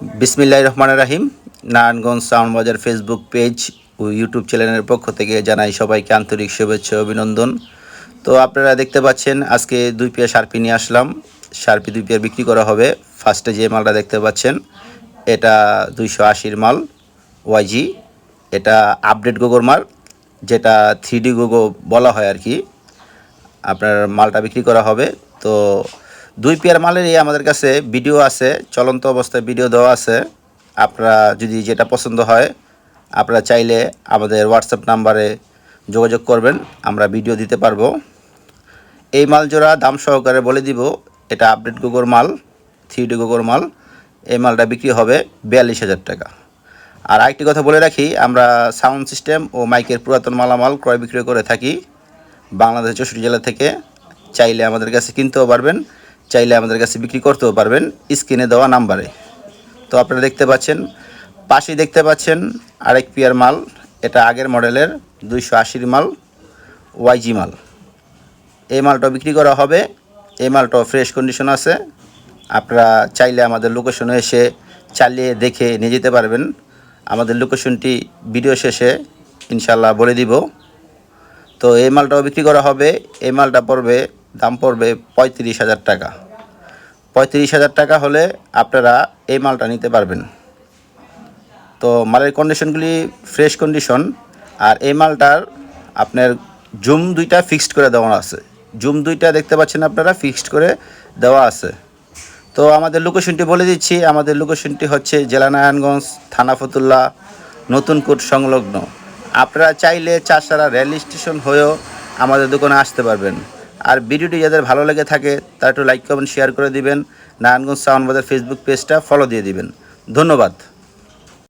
বিসমিল্লাহ রহমান রাহিম। Narayanganj sound Bazar Facebook page ও YouTube চ্যানেলের পক্ষ থেকে জানাই সবাইকে আন্তরিক শুভেচ্ছা অভিনন্দন। তো আপনারা দেখতে পাচ্ছেন, আজকে দুই পেয়ার শার্পি নিয়ে আসলাম। শার্পি দুই পেয়ার বিক্রি করা হবে। ফার্স্টে যে মালটা দেখতে পাচ্ছেন, এটা দুইশো আশির মাল ওয়াইজি এটা আপডেট গোগোর মাল, যেটা থ্রি ডি গোগো বলা হয় আর কি। আপনার মালটা বিক্রি করা হবে। তো দুই পেয়ার মালেরই আমাদের কাছে ভিডিও আছে, চলন্ত অবস্থায় ভিডিও দেওয়া আছে। আপনারা যদি যেটা পছন্দ হয়, আপনারা চাইলে আমাদের হোয়াটসঅ্যাপ নাম্বারে যোগাযোগ করবেন, আমরা ভিডিও দিতে পারব। এই মাল জোড়া দাম সহকারে বলে দিব, এটা আপডেট গোগোর মাল থ্রি ডি গোগোর মাল। এই মালটা বিক্রি হবে বিয়াল্লিশ হাজার টাকা। আর আরেকটি কথা বলে রাখি, আমরা সাউন্ড সিস্টেম ও মাইকের পুরাতন মালামাল ক্রয় বিক্রয় করে থাকি বাংলাদেশ চৌষট্টি জেলা থেকে। চাইলে আমাদের কাছে কিনতেও পারবেন। চাইলে আমাদের কাছে বিক্রি করতেও পারবেন স্ক্রিনে দেওয়া নাম্বারে। তো আপনারা দেখতে পাচ্ছেন, পাশেই দেখতে পাচ্ছেন আরেক পিয়ার মাল, এটা আগের মডেলের দুইশো আশির মাল ওয়াইজি মাল। এই মালটা বিক্রি করা হবে, এই মালটাও ফ্রেশ কন্ডিশন আছে। আপনারা চাইলে আমাদের লোকেশনে এসে চালিয়ে দেখে নিয়ে যেতে পারবেন। আমাদের লোকেশনটি ভিডিও শেষে ইনশাল্লাহ বলে দিব। তো এই মালটাও বিক্রি করা হবে, এই মালটা পড়বে দাম পড়বে পঁয়ত্রিশ হাজার টাকা। পঁয়ত্রিশ হাজার টাকা হলে আপনারা এই মালটা নিতে পারবেন। তো মালের কন্ডিশনগুলি ফ্রেশ কন্ডিশন আর এই মালটার আপনার জুম দুইটা ফিক্সড করে দেওয়া আছে। জুম দুইটা দেখতে পাচ্ছেন আপনারা ফিক্সড করে দেওয়া আছে। তো আমাদের লোকেশনটি বলে দিচ্ছি, আমাদের লোকেশনটি হচ্ছে জেলা নারায়ণগঞ্জ, থানা ফতুল্লা, নতুন কোট সংলগ্ন। আপনারা চাইলে চাষারা রেল স্টেশন হয়েও আমাদের দোকানে আসতে পারবেন। আর ভিডিওটি যাদের ভালো লেগে থাকে, তারা একটু লাইক কমেন্ট শেয়ার করে দিবেন। নারায়ণগঞ্জ সাউন্ড বাজার ফেসবুক পেজটা ফলো দিয়ে দিবেন। ধন্যবাদ।